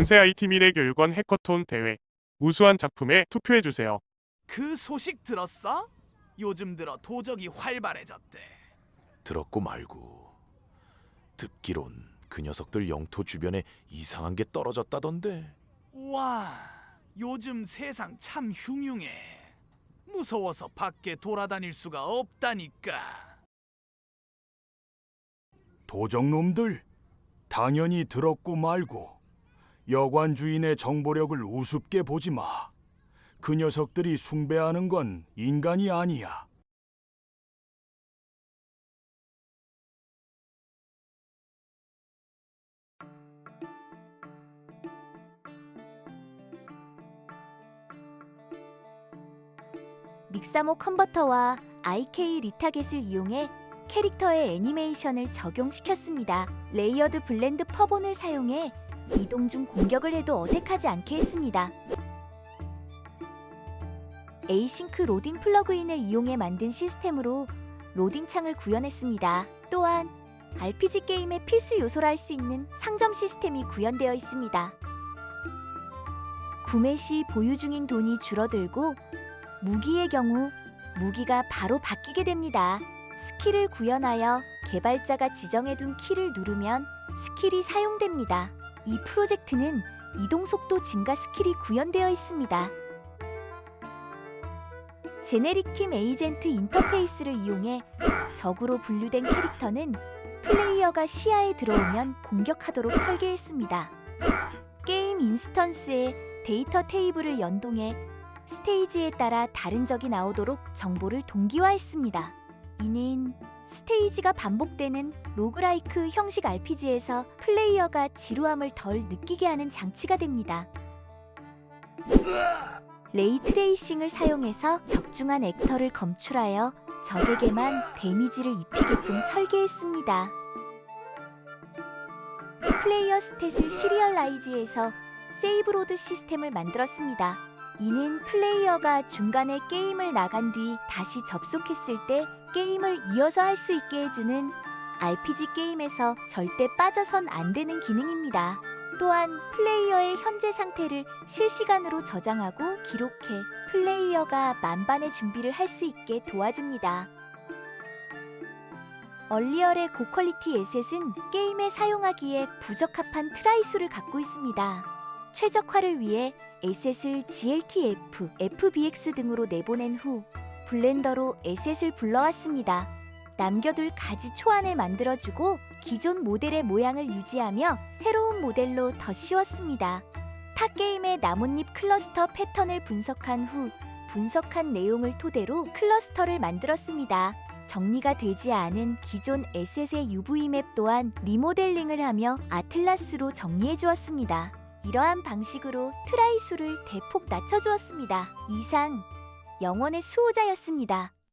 연세 IT 미래 교육원 해커톤 대회 우수한 작품에 투표해 주세요. 그 소식 들었어? 요즘 들어 도적이 활발해졌대. 들었고 말고 듣기론 그 녀석들 영토 주변에 이상한 게 떨어졌다던데 와, 요즘 세상 참 흉흉해. 무서워서 밖에 돌아다닐 수가 없다니까. 도적놈들 당연히 들었고 말고 여관 주인의 정보력을 우습게 보지 마. 그 녀석들이 숭배하는 건 인간이 아니야. 믹사모 컨버터와 IK 리타겟을 이용해 캐릭터의 애니메이션을 적용시켰습니다. 레이어드 블렌드 퍼본을 사용해 이동 중 공격을 해도 어색하지 않게 했습니다. 에이싱크 로딩 플러그인을 이용해 만든 시스템으로 로딩 창을 구현했습니다. 또한 RPG 게임의 필수 요소라 할 수 있는 상점 시스템이 구현되어 있습니다. 구매 시 보유 중인 돈이 줄어들고 무기의 경우 무기가 바로 바뀌게 됩니다. 스킬을 구현하여 개발자가 지정해둔 키를 누르면 스킬이 사용됩니다. 이 프로젝트는 이동 속도 증가 스킬이 구현되어 있습니다. 제네릭 팀 에이전트 인터페이스를 이용해 적으로 분류된 캐릭터는 플레이어가 시야에 들어오면 공격하도록 설계했습니다. 게임 인스턴스에 데이터 테이블을 연동해 스테이지에 따라 다른 적이 나오도록 정보를 동기화했습니다. 이는 스테이지가 반복되는 로그라이크 형식 RPG에서 플레이어가 지루함을 덜 느끼게 하는 장치가 됩니다. 레이 트레이싱을 사용해서 적중한 액터를 검출하여 적에게만 데미지를 입히게끔 설계했습니다. 플레이어 스탯을 시리얼라이즈해서 세이브로드 시스템을 만들었습니다. 이는 플레이어가 중간에 게임을 나간 뒤 다시 접속했을 때 게임을 이어서 할 수 있게 해주는 RPG 게임에서 절대 빠져선 안 되는 기능입니다. 또한 플레이어의 현재 상태를 실시간으로 저장하고 기록해 플레이어가 만반의 준비를 할 수 있게 도와줍니다. 얼리얼의 고퀄리티 에셋은 게임에 사용하기에 부적합한 트라이 수를 갖고 있습니다. 최적화를 위해 에셋을 GLTF, FBX 등으로 내보낸 후 블렌더로 에셋을 불러왔습니다. 남겨둘 가지 초안을 만들어주고 기존 모델의 모양을 유지하며 새로운 모델로 더 씌웠습니다. 타 게임의 나뭇잎 클러스터 패턴을 분석한 후 분석한 내용을 토대로 클러스터를 만들었습니다. 정리가 되지 않은 기존 에셋의 UV 맵 또한 리모델링을 하며 아틀라스로 정리해 주었습니다. 이러한 방식으로 트라이 수를 대폭 낮춰 주었습니다. 이상 영원의 수호자였습니다.